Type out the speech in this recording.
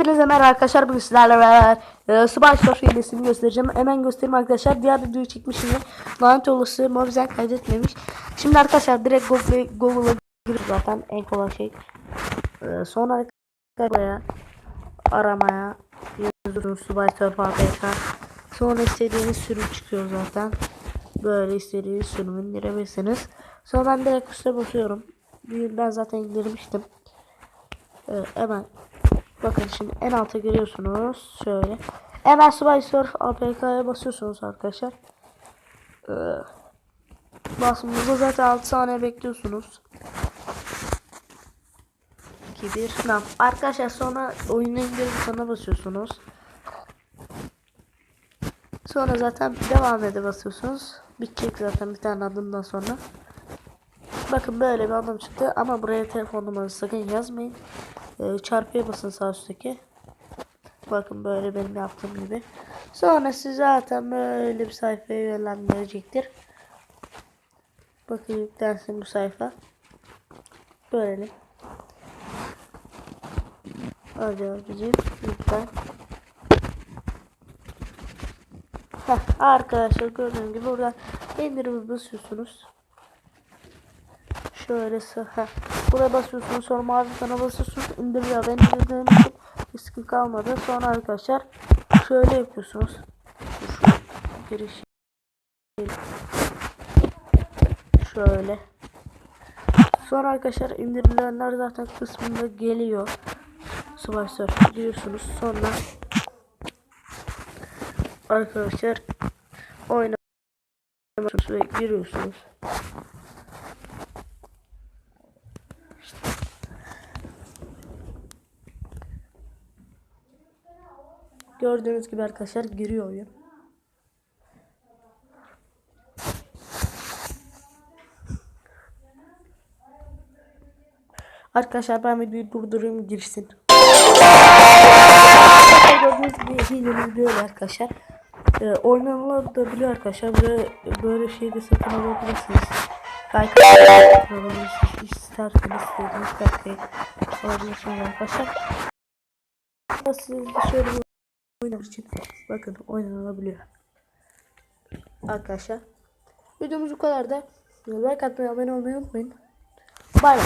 Hepinize merhaba arkadaşlar bugün sizlerle beraber e, Surf hilesini göstereceğim. Hemen göstereyim arkadaşlar. Diğer videoyu çekmişim lanet olası Mobizen kaydetmemiş. Şimdi arkadaşlar direkt Google, Google'a giriyoruz zaten en kolay şey. E, sonra arkadaşlar aramaya yazıyorsunuz Surf APK. Sonra istediğiniz sürüm çıkıyor zaten. Böyle istediğiniz sürümü indirebilirsiniz. Sonra ben direkt üstüne basıyorum. Ben zaten indirmiştim. Ee, hemen bakın şimdi en alta giriyorsunuz. Şöyle. Hemen Subay Surf APK'ya basıyorsunuz arkadaşlar. Ee, basmanızda zaten 6 saniye bekliyorsunuz. 2 1 tamam. Arkadaşlar sonra oyunu indirip sana basıyorsunuz. Sonra zaten devam ede basıyorsunuz. Bitecek zaten bir tane adımdan sonra Bakın böyle bir adam çıktı ama buraya telefon numarası sakın yazmayın. Ee, çarpıya basın sağ üstteki. Bakın böyle benim yaptığım gibi. Sonra sizi zaten böyle bir sayfaya yönlendirecektir. Bakın yüklensin bu sayfa. Böyle. Hadi abicim lütfen. Heh, arkadaşlar gördüğünüz gibi buradan indirimi basıyorsunuz. Şöyle sıra. Buraya basıyorsunuz sonra mavi kana basıyorsunuz. İndir ya ben indirdiğim için sıkıntı kalmadı. Sonra arkadaşlar şöyle yapıyorsunuz. Şu giriş şöyle. Sonra arkadaşlar indirilenler zaten kısmında geliyor. Subay Surf diyorsunuz. Sonra arkadaşlar oyna ve giriyorsunuz. Gördüğünüz gibi arkadaşlar giriyor oyun. Arkadaşlar ben videoyu durdurayım girsin. Gördüğünüz gibi hilemiz arkadaşlar. Ee, oynanılabiliyor arkadaşlar. Böyle, böyle şey de satın alabilirsiniz. Belki alabilirsiniz. İsterseniz istediğiniz dakikayı alabilirsiniz arkadaşlar. Siz şöyle oynar için bakın oynanabiliyor. Arkadaşlar videomuz bu kadar da like atmayı abone olmayı unutmayın. Bay bay.